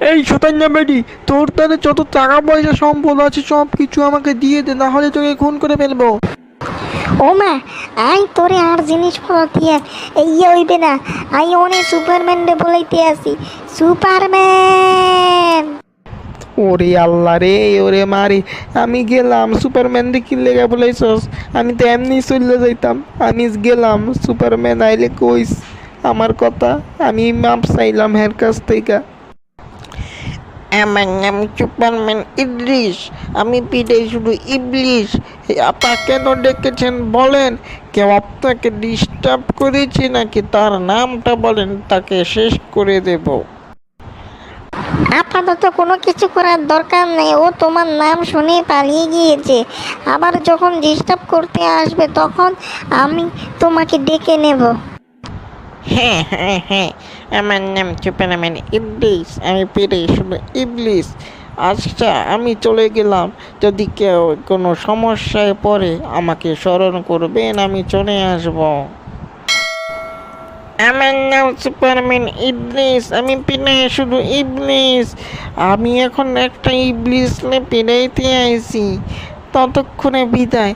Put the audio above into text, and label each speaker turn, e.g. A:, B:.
A: এই শতান্যা বেডি তোর তাহলে যত টাকা পয়সা সম্পদ আছে সব কিছু আমাকে দিয়ে দে না হলে তোকে খুন করে ফেলব।
B: ও মা আই তোরে আর দিয়ে এই ইয়ে হইবে না। আই অনেক সুপারম্যান রে বলাইতে আসি। সুপারম্যান!
A: ওরে আল্লাহ রে ওরে মারি আমি গেলাম সুপারম্যান রে কি লেগে বলেছস আমি তো এমনি চলে যাইতাম। আমি গেলাম সুপারম্যান আইলে কইস আমার কথা আমি মাপ চাইলাম হের কাছ থেকে।
C: আমার নাম সুপারম্যান ইদ্রিস। আমি পিঠে শুধু ইবলিশ আপা কেন ডেকেছেন বলেন? কেউ আপনাকে ডিস্টার্ব করেছে নাকি? তার নামটা বলেন, তাকে শেষ করে দেব।
B: আপাতত কোনো কিছু করার দরকার নেই। ও তোমার নাম শুনে পালিয়ে গিয়েছে। আবার যখন ডিস্টার্ব করতে আসবে, তখন আমি তোমাকে ডেকে নেব।
C: হ্যাঁ হ্যাঁ হ্যাঁ। আমার নাম সুপারম্যান ইবলিশ আমি পিঠে শুধু ইবলিস। আচ্ছা আমি চলে গেলাম। যদি কেউ কোনো সমস্যায় পড়ে, আমাকে স্মরণ করবেন, আমি চলে আসব। আমার নাম সুপারম্যান ইবলিস, আমি পিনে শুধু ইবলিস। আমি এখন একটা ইবলিস নিয়ে পিড়াইতে আইছি। ততক্ষণে বিদায়।